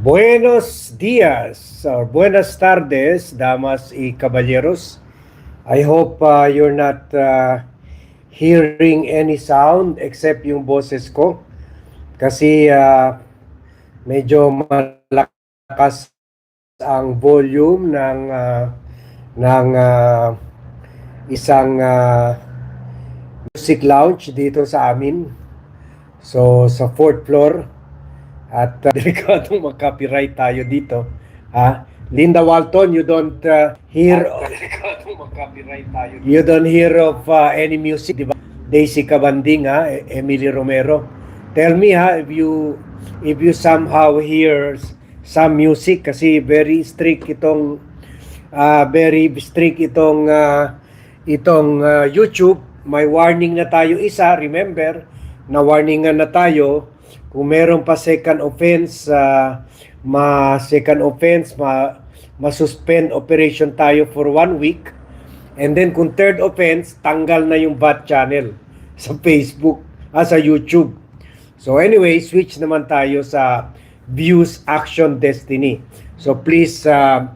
Buenos días or buenas tardes, damas y caballeros. I hope uh, you're not uh, hearing any sound except yung boses ko. Kasi uh, medyo malakas ang volume ng uh, ng uh, isang uh, music lounge dito sa amin. So sa fourth floor at uh, delikadong mag-copyright tayo dito. Ha? Linda Walton, you don't uh, hear mag-copyright tayo. you don't hear of uh, any music, di ba? Daisy Cabanding, ha? E- Emily Romero. Tell me ha if you if you somehow hear some music kasi very strict itong uh, very strict itong uh, itong uh, YouTube. May warning na tayo isa, remember, na warningan na tayo kung meron pa second offense, uh, ma second offense, ma ma-suspend operation tayo for one week. And then kung third offense, tanggal na yung bot channel sa Facebook, ah, sa YouTube. So anyway, switch naman tayo sa Views Action Destiny. So please uh,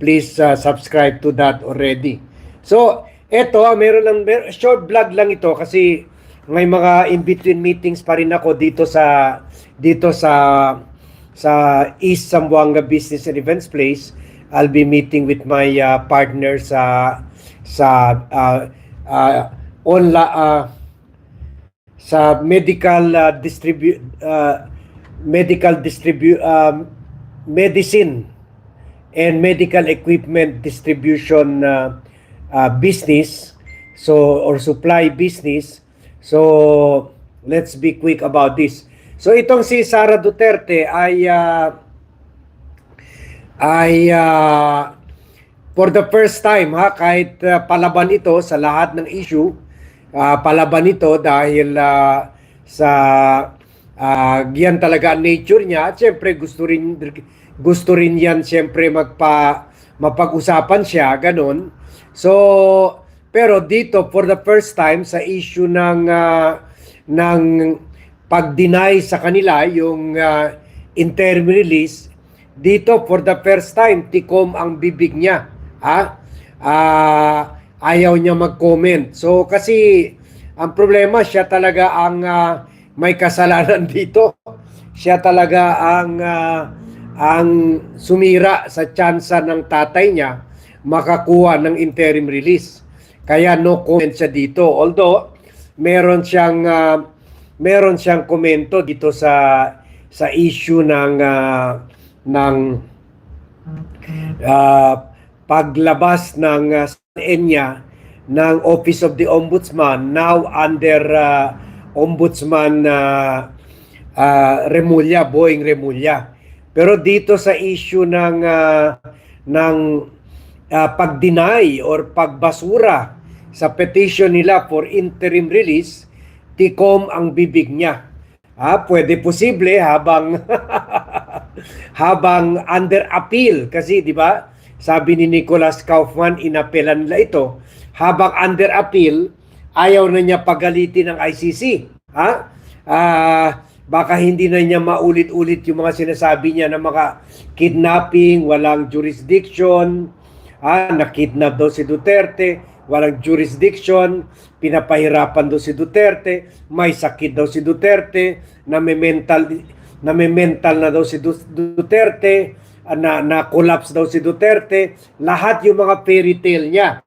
please uh, subscribe to that already. So eto, ah, meron lang mer- short vlog lang ito kasi may mga in-between meetings pa rin ako dito sa dito sa sa East Zamboanga Business and Events Place. I'll be meeting with my uh, partner sa sa uh, uh, onla uh, sa medical uh, distribu uh, medical distribu um, medicine and medical equipment distribution uh, uh, business so or supply business so let's be quick about this. So itong si Sara Duterte ay uh, ay uh, for the first time ha kahit uh, palaban ito sa lahat ng issue uh, palaban ito dahil uh, sa uh, yan talaga nature niya. At syempre gusto rin gusto rin yan syempre magpa mapag-usapan siya ganun. So pero dito for the first time sa issue ng uh, ng pag-deny sa kanila yung uh, interim release dito for the first time tikom ang bibig niya ha? Ah, ayaw niya mag-comment. So kasi ang problema siya talaga ang ah, may kasalanan dito. Siya talaga ang ah, ang sumira sa tsansa ng tatay niya makakuha ng interim release kaya no comment siya dito although meron siyang ah, meron siyang komento dito sa sa issue ng ah, ng ah, paglabas ng uh, niya ng Office of the Ombudsman now under uh, Ombudsman uh, uh, Remulla, Boeing Remulla. Pero dito sa issue ng uh, ng uh, pag-deny or pagbasura sa petition nila for interim release, tikom ang bibig niya. Ah, pwede posible habang habang under appeal kasi 'di ba? Sabi ni Nicholas Kaufman, inapelan nila ito. Habang under appeal, ayaw na niya pagalitin ng ICC. Ha? Ah, baka hindi na niya maulit-ulit yung mga sinasabi niya na mga kidnapping, walang jurisdiction, ah, nakidnap daw si Duterte, walang jurisdiction, pinapahirapan daw si Duterte, may sakit daw si Duterte, na may mental na daw si Du- Duterte, ah, na na collapse daw si Duterte, lahat yung mga fairy tale niya.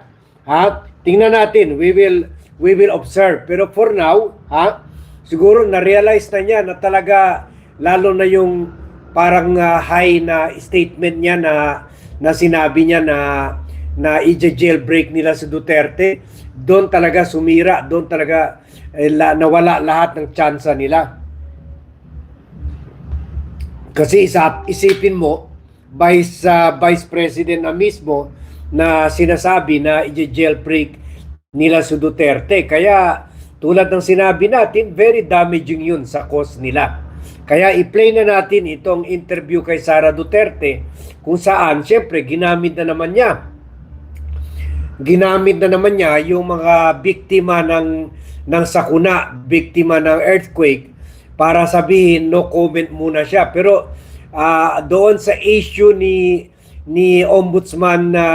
Ha? Tingnan natin, we will we will observe. Pero for now, ha? Siguro na-realize na niya na talaga lalo na yung parang ah, high na statement niya na na sinabi niya na na i-jailbreak nila si Duterte, doon talaga sumira, doon talaga eh, la, nawala lahat ng tsansa nila. Kasi isa, isipin mo, Vice, uh, Vice President na mismo na sinasabi na i-jailbreak nila si Duterte. Kaya tulad ng sinabi natin, very damaging yun sa cause nila. Kaya i-play na natin itong interview kay Sara Duterte kung saan, syempre, ginamit na naman niya ginamit na naman niya yung mga biktima ng ng sakuna, biktima ng earthquake para sabihin no comment muna siya. Pero ah, doon sa issue ni ni Ombudsman na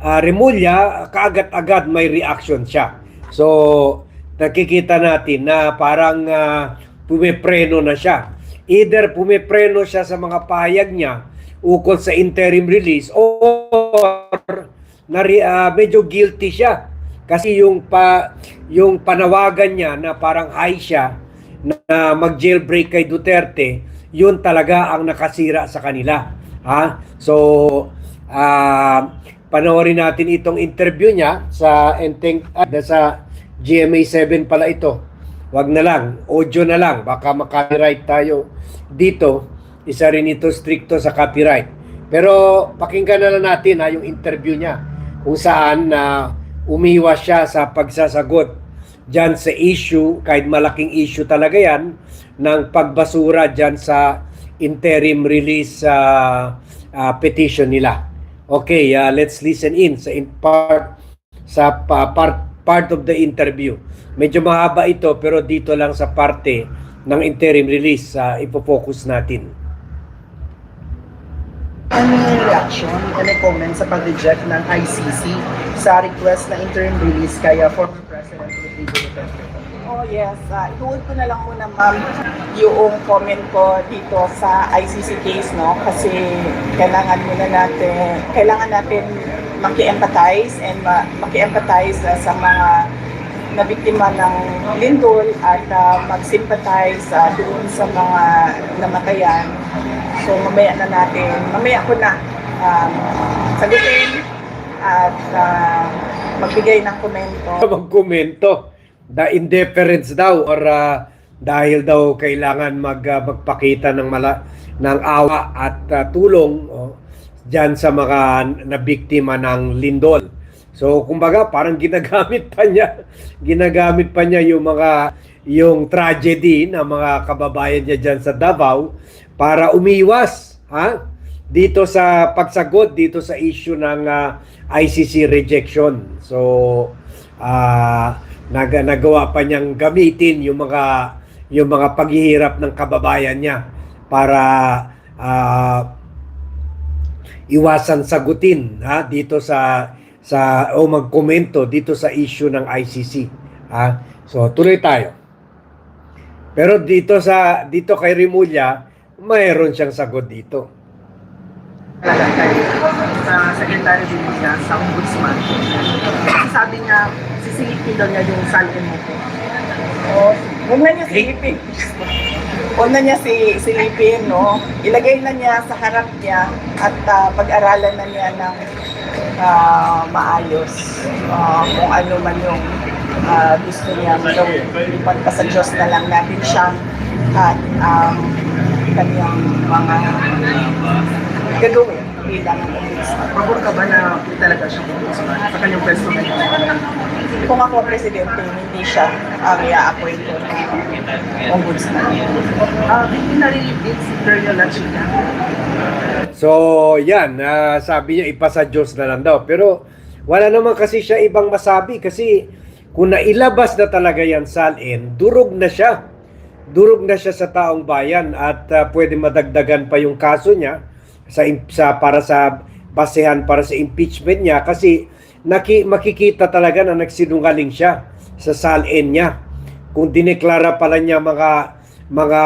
Remulla, kaagad-agad may reaction siya. So, nakikita natin na parang ah, pumipreno na siya. Either pumipreno siya sa mga pahayag niya ukol sa interim release or nari, ah, medyo guilty siya kasi yung pa yung panawagan niya na parang high siya na mag-jailbreak kay Duterte, yun talaga ang nakasira sa kanila. Ha? So, ah panoorin natin itong interview niya sa Enteng ah, sa GMA 7 pala ito. Wag na lang, audio na lang, baka ma-copyright tayo dito. Isa rin ito stricto sa copyright. Pero pakinggan na lang natin ha, yung interview niya kung saan na umiwas siya sa pagsasagot dyan sa issue, kahit malaking issue talaga yan, ng pagbasura dyan sa interim release uh, uh, petition nila. Okay, uh, let's listen in sa in part sa pa- part part of the interview. Medyo mahaba ito pero dito lang sa parte ng interim release uh, ipo-focus natin. Ano yung reaction, ano comment sa pag-reject ng ICC sa request na interim release kaya former President Rodrigo Duterte? Oh yes, uh, ituod ko na lang muna ma'am yung comment ko dito sa ICC case no kasi kailangan muna natin kailangan natin maki-empathize and ma- maki-empathize uh, sa mga nabiktima ng lindol at uh, mag-sympathize uh, doon sa mga namatayan. So mamaya na natin, mamaya ko na um, sagutin at uh, magbigay ng komento. magkomento the indifference daw or ah, dahil daw kailangan mag ah, magpakita ng mala ng awa at ah, tulong oh, diyan sa mga nabiktima ng lindol. So kumbaga parang ginagamit pa niya ginagamit pa niya yung mga yung tragedy ng mga kababayan niya diyan sa Davao para umiwas ha? Dito sa pagsagot dito sa issue ng ah, ICC rejection. So nag nagawa pa niyang gamitin yung mga yung mga paghihirap ng kababayan niya para ah, iwasan sagutin ha? Dito sa sa o magkomento dito sa issue ng ICC ha? So tuloy tayo. Pero dito sa dito kay Rimulya mayroon siyang sagot dito Talaga kay sa Secretary sa Ombudsman. Kasi sabi niya, sisilipin daw niya yung salin mo ko. Oh, huwag na niya silipin. Huwag na niya si, silipin, no? Ilagay na niya sa harap niya at ah, pag-aralan na niya ng ah, maayos ah, kung ano man yung ah, gusto niya gawin. Ipagpa sa Diyos na lang natin siya at um, kanyang mga gagawin bilang ombudsman. Pabor ka ba na talaga siyang Ombudsman sa kanyang pwesto ngayon? Kung ako presidente, hindi siya ang i-appoint ko ng ombudsman. Uh, hindi nare-repeat si Colonel Lachina. So, yan, ah, sabi niya ipasa Diyos na lang daw. Pero wala naman kasi siya ibang masabi kasi kung nailabas na talaga yan salin, durog na siya. Durog na siya sa taong bayan at ah, pwede madagdagan pa yung kaso niya sa, sa para sa basehan para sa impeachment niya kasi naki, makikita talaga na nagsinungaling siya sa salin niya. Kung dineklara pala niya mga mga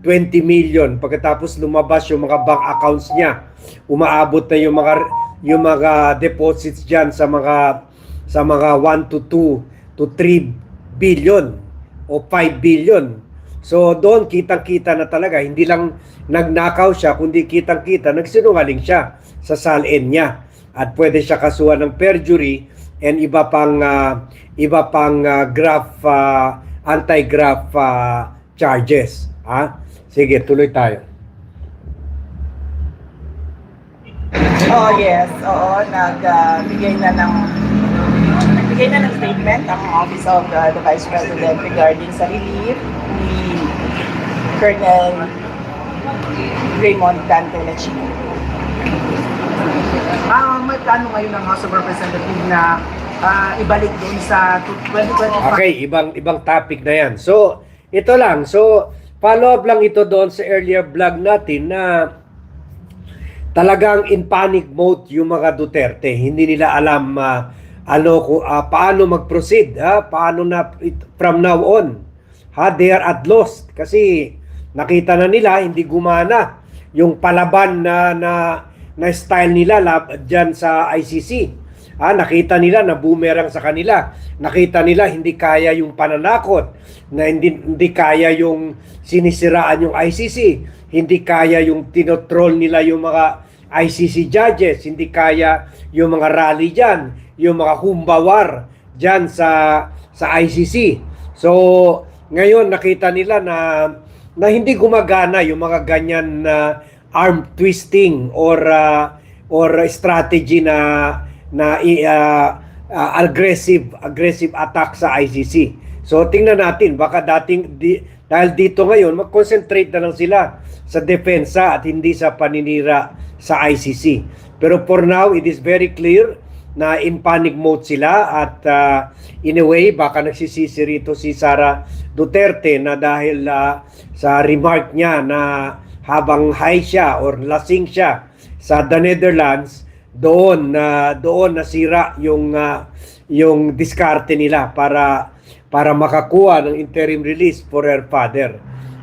20 million pagkatapos lumabas yung mga bank accounts niya umaabot na yung mga yung mga deposits diyan sa mga sa mga 1 to 2 to 3 billion o 5 billion so doon kitang-kita na talaga. Hindi lang nagnakaw siya kundi kitang-kita nagsinungaling siya sa salin niya. At pwede siya kasuhan ng perjury and iba pang ah, iba pang ah, graph ah, anti-graph ah, charges. Ha? Sige tuloy tayo. Oh yes, oo, nagbigay na ng nagbigay na ng statement ang Office of uh, the Vice President regarding sa relief ni Colonel Raymond Dante Lachino. Ah, may plano ngayon ng House of Representatives na ah, ibalik doon sa 2025. Okay, ibang ibang topic na 'yan. So, ito lang. So, follow up lang ito doon sa earlier vlog natin na talagang in panic mode yung mga Duterte. Hindi nila alam ah, ano kung ah, paano mag-proceed, ha? Paano na it- from now on. Ha, they are at lost kasi nakita na nila hindi gumana yung palaban na na, na style nila lab diyan sa ICC. Ah, nakita nila na boomerang sa kanila. Nakita nila hindi kaya yung pananakot, na hindi, hindi kaya yung sinisiraan yung ICC, hindi kaya yung tinotroll nila yung mga ICC judges, hindi kaya yung mga rally diyan, yung mga humbawar diyan sa sa ICC. So, ngayon nakita nila na na hindi gumagana yung mga ganyan na arm twisting or uh, or strategy na na uh, uh, aggressive aggressive attack sa ICC. So tingnan natin baka dating di, dahil dito ngayon mag-concentrate na lang sila sa depensa at hindi sa paninira sa ICC. Pero for now it is very clear na in panic mode sila at uh, in a way baka nagsisisi rito si Sara Duterte na dahil uh, sa remark niya na habang high siya or lasing siya sa the Netherlands doon na doon nasira yung uh, yung diskarte nila para para makakuha ng interim release for her father.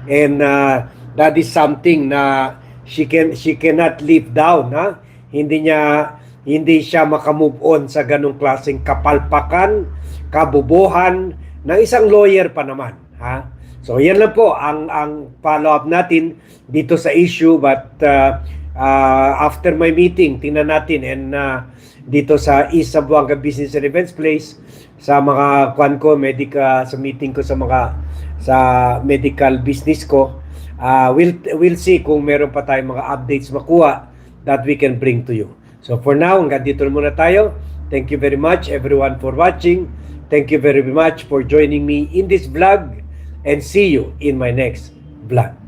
And uh, that is something na she can she cannot live down ha? Hindi niya hindi siya makamove on sa ganong klaseng kapalpakan kabubuhan ng isang lawyer pa naman ha? So yan lang po ang ang follow up natin dito sa issue but uh, uh, after my meeting tingnan natin and uh, dito sa East Zamboanga Business and Events Place sa mga kwan ko medical sa meeting ko sa mga sa medical business ko uh, we'll we'll see kung meron pa tayong mga updates makuha that we can bring to you so for now hanggang dito na muna tayo. Thank you very much everyone for watching. Thank you very much for joining me in this vlog and see you in my next vlog